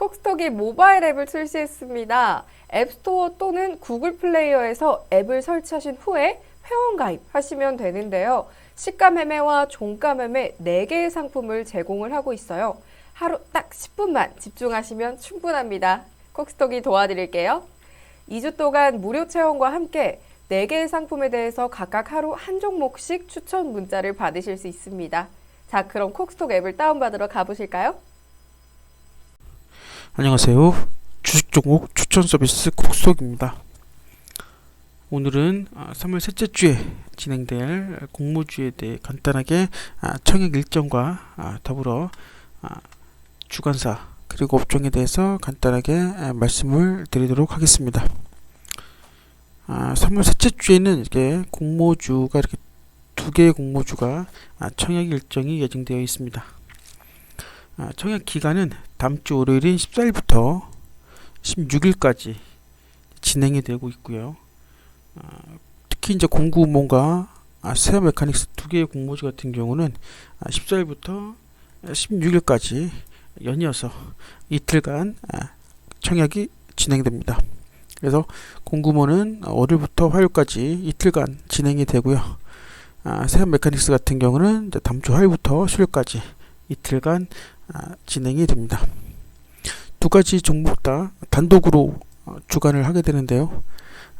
콕스톡이 모바일 앱을 출시했습니다. 앱스토어 또는 구글 플레이어에서 앱을 설치하신 후에 회원 가입하시면 되는데요. 시가 매매와 종가 매매 4개의 상품을 제공을 하고 있어요. 하루 딱 10분만 집중하시면 충분합니다. 콕스톡이 도와드릴게요. 2주 동안 무료 체험과 함께 4개의 상품에 대해서 각각 하루 한 종목씩 추천 문자를 받으실 수 있습니다. 자, 그럼 콕스톡 앱을 다운받으러 가보실까요? 안녕하세요. 주식 종목 추천 서비스 콕스톡입니다. 오늘은 아, 3월 셋째 주에 진행될 공모주에 대해 간단하게 아, 청약 일정과 아, 더불어 아, 주관사 그리고 업종에 대해서 간단하게 아, 말씀을 드리도록 하겠습니다. 아, 3월 셋째 주에는 이렇게 공모주가 이렇게 두 개의 공모주가 아, 청약 일정이 예정되어 있습니다. 아, 청약 기간은 다음 주 월요일인 14일부터 16일까지 진행이 되고 있고요. 아, 특히 이제 아, 세아 메카닉스 두 개의 공모주 같은 경우는 아, 14일부터 16일까지 연이어서 이틀간 아, 청약이 진행됩니다. 그래서 공구몬은 월요일부터 화요일까지 이틀간 진행이 되고요. 아, 세아 메카닉스 같은 경우는 다음 주 화요일부터 수요일까지 이틀간 아, 진행이 됩니다. 두 가지 종목 다 단독으로 어, 주관을 하게 되는데요.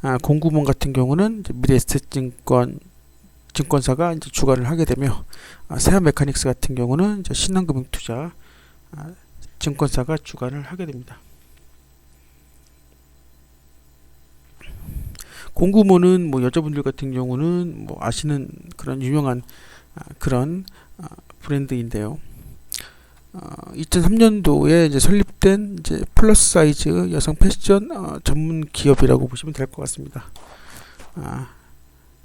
아, 공구몬 같은 경우는 이제 미래에스테증권 증권사가 이제 주관을 하게 되며 아, 세아 메카닉스 같은 경우는 이제 신한금융투자 아, 증권사가 주관을 하게 됩니다. 공구몬은 뭐 여자분들 같은 경우는 뭐 아시는 그런 유명한 아, 그런 아, 브랜드인데요. 어, 2003년도에 이제 설립된 이제 플러스 사이즈 여성 패션 어, 전문 기업이라고 보시면 될 것 같습니다. 아,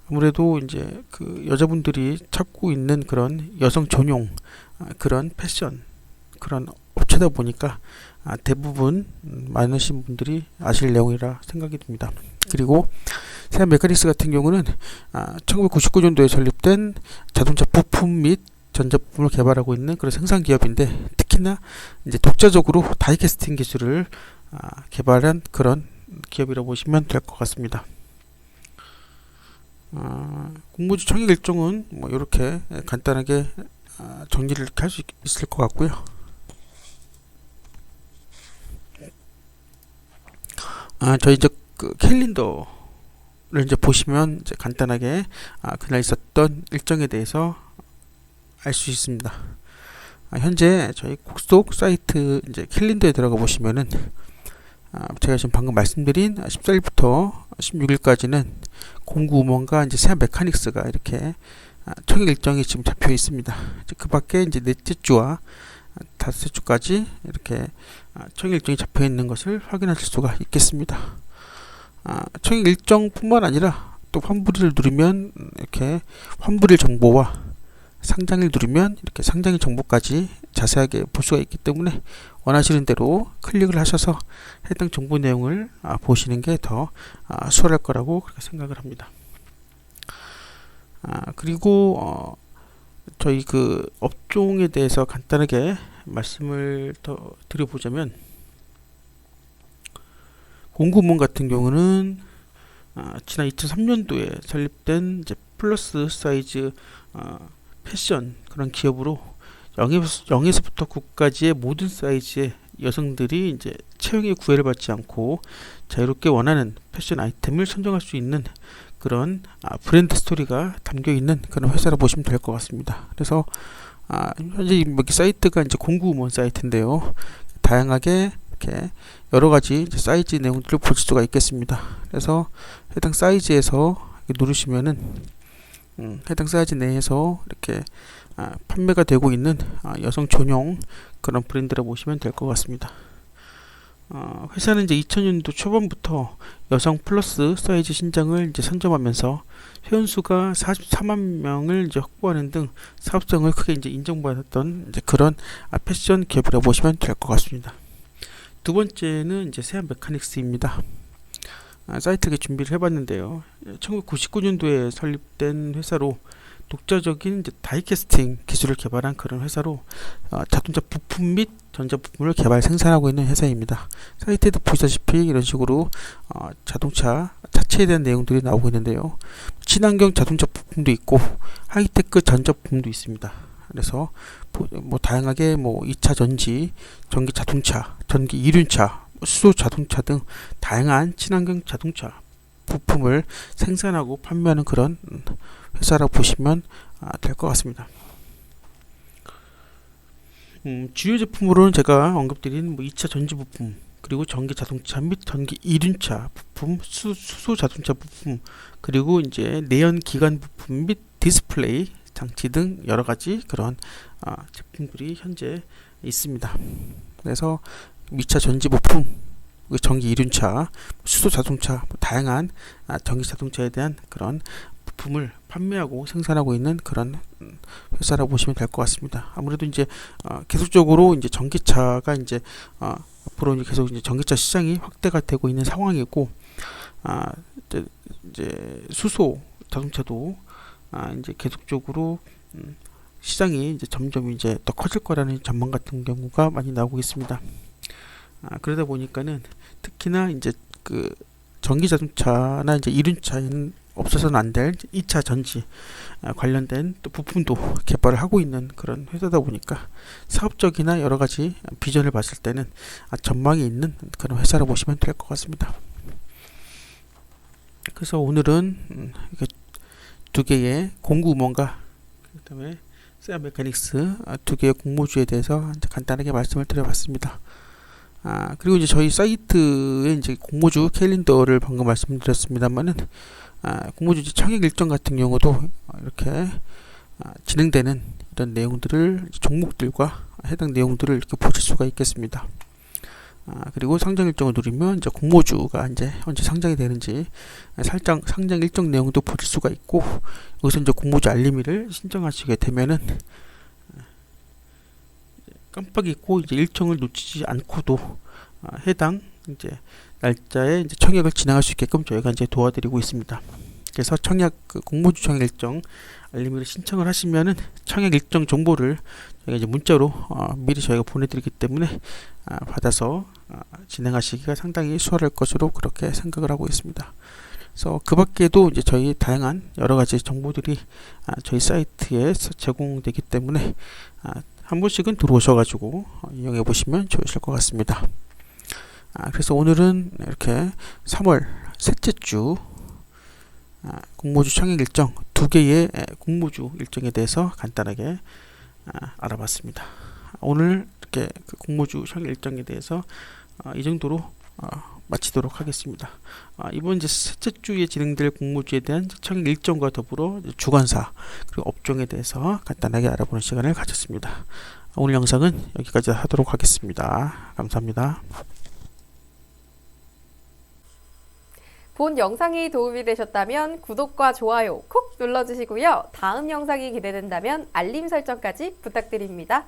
아무래도 이제 그 여자분들이 찾고 있는 그런 여성 전용 아, 그런 패션 그런 업체다 보니까 아, 대부분 음, 많으신 분들이 아실 내용이라 생각이 듭니다. 그리고 세아 메카닉스 같은 경우는 아, 1999년도에 설립된 자동차 부품 및 전자품을 개발하고 있는 그런 생산 기업인데 특히나 이제 독자적으로 다이캐스팅 기술을 아, 개발한 그런 기업이라고 보시면 될 것 같습니다. 아, 공모주 청약 일정은 뭐 이렇게 간단하게 아, 정리를 이렇게 할 수 있을 것 같고요. 아, 저희 이제 그 캘린더를 이제 보시면 이제 간단하게 아, 그날 있었던 일정에 대해서 알 수 있습니다. 아, 현재 저희 콕스톡 사이트 이제 캘린더에 들어가 보시면은 아, 제가 지금 방금 말씀드린 14일부터 16일까지는 공구 우먼과 이제 세아 메카닉스가 이렇게 아, 청약 일정이 지금 잡혀 있습니다. 그 밖에 이제 넷째 주와 아, 다섯째 주까지 이렇게 아, 청약 일정이 잡혀 있는 것을 확인하실 수가 있겠습니다. 아, 청약 일정뿐만 아니라 또 환불을 누르면 음, 이렇게 환불일 정보와 상장일 누르면 이렇게 상장일 정보까지 자세하게 볼 수가 있기 때문에 원하시는 대로 클릭을 하셔서 해당 정보 내용을 아, 보시는 게더 아, 수월할 거라고 그렇게 생각을 합니다. 아, 그리고 어, 저희 그 업종에 대해서 간단하게 말씀을 더 드려보자면 공구문 같은 경우는 아, 지난 2003년도에 설립된 이제 플러스 사이즈 어, 패션 그런 기업으로 0에서, 0에서 부터 9까지의 모든 사이즈의 여성들이 이제 체형의 구애를 받지 않고 자유롭게 원하는 패션 아이템을 선정할 수 있는 그런 아, 브랜드 스토리가 담겨 있는 그런 회사라 보시면 될 것 같습니다. 그래서 아, 현재 이 사이트가 이제 공구문 사이트인데요. 다양하게 이렇게 여러 가지 사이즈 내용들을 볼 수가 있겠습니다. 그래서 해당 사이즈에서 누르시면은 음, 해당 사이즈 내에서 이렇게 아, 판매가 되고 있는 아, 여성 전용 그런 브랜드라 보시면 될 것 같습니다. 어, 회사는 이제 2000년도 초반부터 여성 플러스 사이즈 신장을 이제 선점하면서 회원 수가 44만 명을 이제 확보하는 등 사업성을 크게 이제 인정받았던 이제 그런 아, 패션 기업이라 보시면 될 것 같습니다. 두 번째는 이제 세안 메카닉스입니다. 아, 사이트에 준비를 해봤는데요. 1999년도에 설립된 회사로 독자적인 다이캐스팅 기술을 개발한 그런 회사로 어, 자동차 부품 및 전자 부품을 개발 생산하고 있는 회사입니다. 사이트에도 보시다시피 이런 식으로 어, 자동차 자체에 대한 내용들이 나오고 있는데요. 친환경 자동차 부품도 있고 하이테크 전자 부품도 있습니다. 그래서 뭐, 뭐 다양하게 뭐 2차 전지, 전기 자동차, 전기 이륜차, 수소 자동차 등 다양한 친환경 자동차 부품을 생산하고 판매하는 그런 음, 회사라고 보시면 아, 될것 같습니다. 음, 주요 제품으로는 제가 언급드린 뭐 2차 전지 부품 그리고 전기 자동차 및 전기 이륜차 부품, 수, 수소 자동차 부품 그리고 이제 내연 기관 부품 및 디스플레이 장치 등 여러 가지 그런 아, 제품들이 현재 있습니다. 그래서 2차 전지 부품, 그 전기 이륜차, 수소 자동차, 뭐 다양한 아, 전기 자동차에 대한 그런 부품을 판매하고 생산하고 있는 그런 음, 회사라고 보시면 될 것 같습니다. 아무래도 이제 어, 계속적으로 이제 전기차가 이제 어, 앞으로 이제 계속 이제 전기차 시장이 확대가 되고 있는 상황이고, 아 이제 수소 자동차도 아 이제 계속적으로 음, 시장이 이제 점점 이제 더 커질 거라는 전망 같은 경우가 많이 나오고 있습니다. 아, 그러다 보니까는 특히나 이제 그 전기 자동차나 이제 이륜차에는 없어서는 안 될 2차 전지 아, 관련된 또 부품도 개발을 하고 있는 그런 회사다 보니까 사업적이나 여러 가지 비전을 봤을 때는 아, 전망이 있는 그런 회사라고 보시면 될 것 같습니다. 그래서 오늘은 음, 두 개의 공구먼과 그다음에 세아 메카닉스 아, 두 개의 공모주에 대해서 간단하게 말씀을 드려봤습니다. 아 그리고 이제 저희 사이트에 이제 공모주 캘린더를 방금 말씀드렸습니다만은 아, 공모주 청약 일정 같은 경우도 이렇게 아, 진행되는 이런 내용들을 종목들과 해당 내용들을 이렇게 보실 수가 있겠습니다. 아, 그리고 상장 일정을 누르면 이제 공모주가 이제 현재 상장이 되는지 살짝 상장 일정 내용도 보실 수가 있고 여기서 이제 공모주 알림이를 신청하시게 되면은 깜빡 잊고 이제 일정을 놓치지 않고도 아, 해당 이제 날짜에 이제 청약을 진행할 수 있게끔 저희가 이제 도와드리고 있습니다. 그래서 청약 그 공모주 청약 일정 알림을 신청을 하시면은 청약 일정 정보를 저희가 이제 문자로 어, 미리 저희가 보내드리기 때문에 아, 받아서 아, 진행하시기가 상당히 수월할 것으로 그렇게 생각을 하고 있습니다. 그래서 그 밖에도 이제 저희 다양한 여러 가지 정보들이 아, 저희 사이트에 제공되기 때문에 아, 한 번씩은 들어오셔가지고 어, 이용해 보시면 좋으실 것 같습니다. 아, 그래서 오늘은 이렇게 3월 셋째 주 아, 공모주 청약 일정 두 개의 에, 공모주 일정에 대해서 간단하게 아, 알아봤습니다. 오늘 이렇게 그 공모주 청약 일정에 대해서 아, 이 정도로 어, 마치도록 하겠습니다. 아, 이번 이제 셋째 주에 진행될 공모주에 대한 청약 일정과 더불어 주관사 그리고 업종에 대해서 간단하게 알아보는 시간을 가졌습니다. 오늘 영상은 여기까지 하도록 하겠습니다. 감사합니다. 본 영상이 도움이 되셨다면 구독과 좋아요 콕 눌러주시고요. 다음 영상이 기대된다면 알림 설정까지 부탁드립니다.